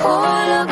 Nahuhulog ang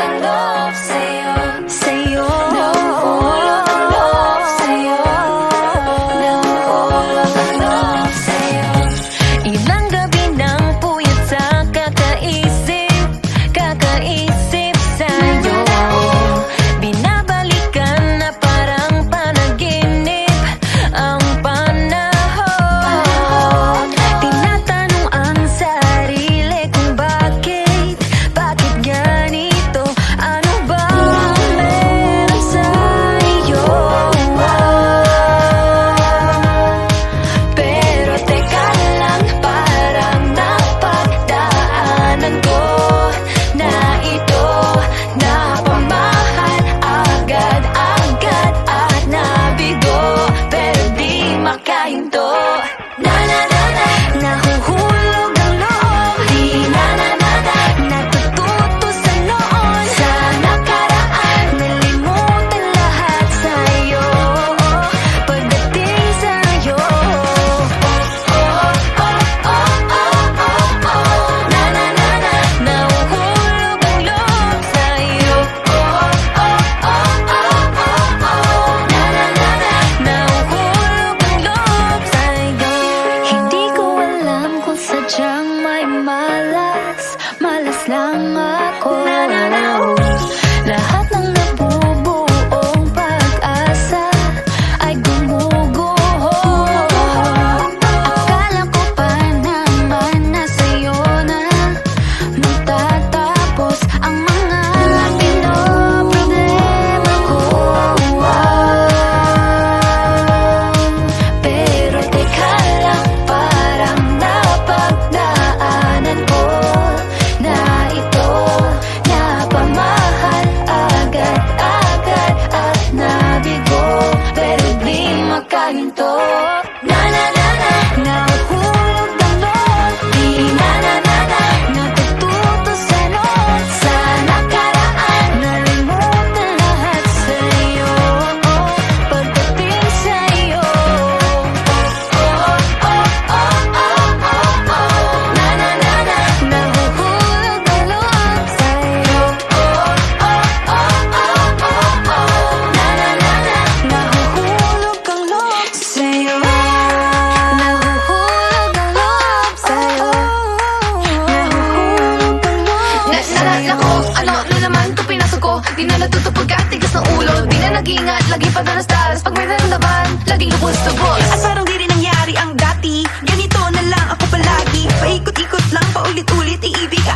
my Na Di na natutupag at ng ulo. Di na nag-iingat, lagi padalas-dalas Pag may naramdaman, laging lubos na boss At parang di rin nangyari ang dati. Ganito na lang ako palagi. Paikot-ikot lang, paulit-ulit, iibig